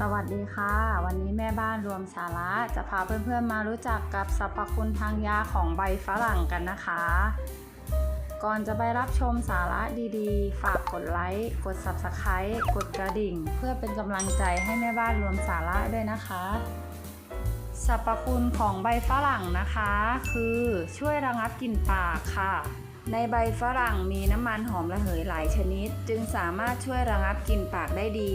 สวัสดีค่ะ วันนี้แม่บ้านรวมสาระจะพาเพื่อนๆมารู้จักกับสรรพคุณทางยาของใบฝรั่งกันนะคะ ก่อนจะไปรับชมสาระดีๆ ฝากกดไลค์ กด Subscribe กดกระดิ่ง เพื่อเป็นกำลังใจให้แม่บ้านรวมสาระด้วยนะคะสรรพคุณของใบฝรั่งนะคะ คือช่วยระงับกลิ่นปากค่ะ ในใบฝรั่งมีน้ำมันหอมระเหยหลายชนิด จึงสามารถช่วยระงับกลิ่นปากได้ดี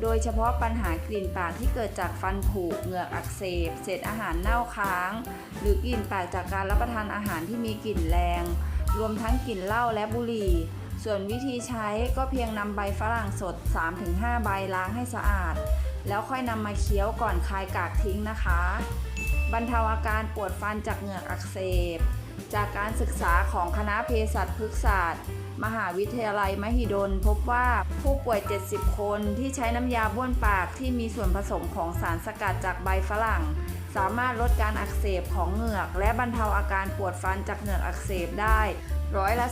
โดยเฉพาะปัญหากลิ่นปากที่เกิดจากฟันผุเหงือกอักเสบ เศษอาหารเน่าค้าง หรือกลิ่นปากจากการรับประทานอาหารที่มีกลิ่นแรง รวมทั้งกลิ่นเหล้าและบุหรี่ ส่วนวิธีใช้ก็เพียงนำใบฝรั่งสด 3-5 ใบล้างให้สะอาด แล้วค่อยนำมาเคี้ยวก่อนคายกากทิ้งนะคะ บรรเทาอาการปวดฟันจากเหงือกอักเสบ จากการศึกษาของคณะเภสัชพฤกษศาสตร์ มหาวิทยาลัยมหิดล พบว่าผู้ป่วย 70 คนที่ใช้น้ำยาบ้วนปากที่มีส่วนผสมของสารสกัดจากใบฝรั่ง สามารถลดการอักเสบของเหงือก และบรรเทาอาการปวดฟันจากเหงือกอักเสบได้ร้อยละ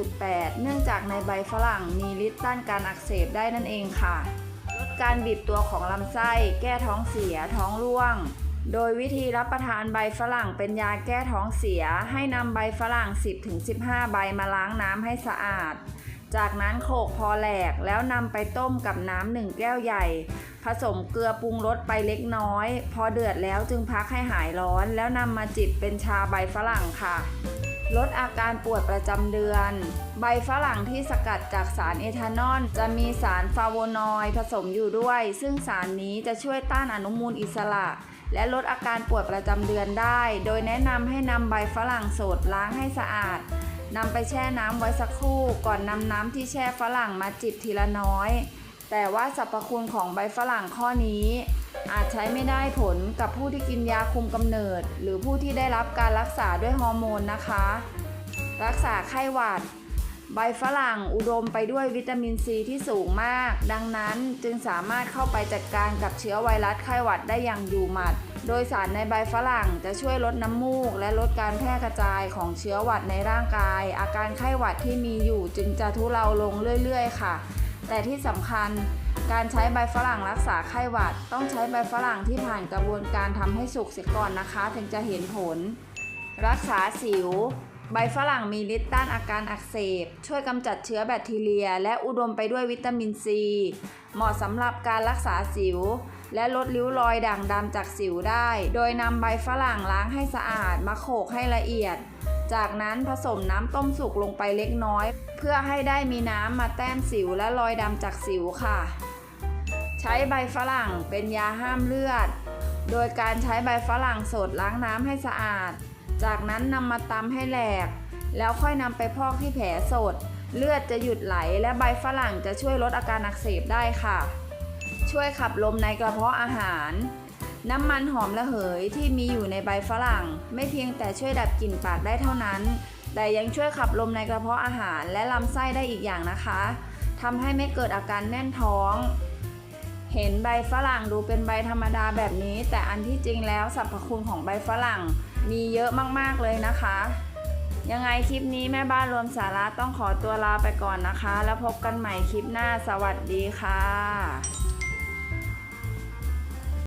19.8 เนื่องจากในใบฝรั่งมีฤทธิ์ต้านการอักเสบได้นั่นเองค่ะ ลดการบีบตัวของลำไส้ แก้ท้องเสีย ท้องร่วง โดยวิธีรับประทานใบฝรั่งเป็นยาแก้ท้องเสีย ให้นำใบฝรั่ง 10-15 ใบมาล้างน้ำให้สะอาด จากนั้นโขลกพอแหลกแล้วนำไปต้มกับน้ำหนึ่งแก้วใหญ่ ผสมเกลือปรุงรสไปเล็กน้อย พอเดือดแล้วจึงพักให้หายร้อน แล้วนำมาจิบเป็นชาใบฝรั่งค่ะ ลดอาการปวดประจำเดือน ใบฝรั่งที่สกัดจากสารเอทานอล จะมีสารฟลาโวนอยด์ผสมอยู่ด้วย ซึ่งสารนี้จะช่วยต้านอนุมูลอิสระ และลดอาการปวดประจำเดือนได้ โดยแนะนำให้นำใบฝรั่งสดล้างให้สะอาดนำไปแช่น้ำไว้สักครู่ ก่อนนำน้ำที่แช่ฝรั่งมาจิบทีละน้อย แต่ว่าสรรพคุณของใบฝรั่งข้อนี้ อาจใช้ไม่ได้ผลกับผู้ที่กินยาคุมกำเนิด หรือผู้ที่ได้รับการรักษาด้วยฮอร์โมนนะคะ รักษาไข้หวัด ใบฝรั่งอุดมไปด้วยวิตามินซีที่สูงมาก ดังนั้นจึงสามารถเข้าไปจัดการกับเชื้อไวรัสไข้หวัดได้อย่างอยู่หมัด โดยสารในใบฝรั่งจะช่วยลดน้ำมูก และลดการแพร่กระจายของเชื้อหวัดในร่างกาย อาการไข้หวัดที่มีอยู่จึงจะทุเลาลงเรื่อย ๆ ค่ะ แต่ที่สำคัญการใช้ใบฝรั่งรักษาไข้หวัด ต้องใช้ใบฝรั่งที่ผ่านกระบวนการทำให้สุกเสียก่อนนะคะ ถึงจะเห็นผล รักษาสิว ใบฝรั่งมีฤทธิ์ต้านอาการอักเสบ ช่วยกำจัดเชื้อแบคทีเรีย และอุดมไปด้วยวิตามินซี เหมาะสำหรับการรักษาสิว และลดริ้วรอยด่างดำจากสิวได้ โดยนำใบฝรั่งล้างให้สะอาดมาโขลกให้ละเอียด จากนั้นผสมน้ำต้มสุกลงไปเล็กน้อย เพื่อให้ได้มีน้ำมาแต้มสิวและรอยดำจากสิวค่ะ ใช้ใบฝรั่งเป็นยาห้ามเลือด โดยการใช้ใบฝรั่งสดล้างน้ำให้สะอาด จากนั้นนำมาตำให้แหลก แล้วค่อยนำไปพอกที่แผลสด เลือดจะหยุดไหลและใบฝรั่งจะช่วยลดอาการอักเสบได้ค่ะ ช่วยขับลมในกระเพาะอาหาร น้ำมันหอมระเหยที่มีอยู่ในใบฝรั่ง ไม่เพียงแต่ช่วยดับกลิ่นปากได้เท่านั้น แต่ยังช่วยขับลมในกระเพาะอาหารและลำไส้ได้อีกอย่างนะคะทำให้ไม่เกิดอาการแน่นท้อง เห็นใบฝรั่งดูเป็นใบธรรมดาแบบนี้ แต่อันที่จริงแล้วสรรพคุณของใบฝรั่งมีเยอะมากๆเลยนะคะ ยังไงคลิปนี้แม่บ้านรวมสาระต้องขอตัวลาไปก่อนนะคะ แล้วพบกันใหม่คลิปหน้าสวัสดีค่ะ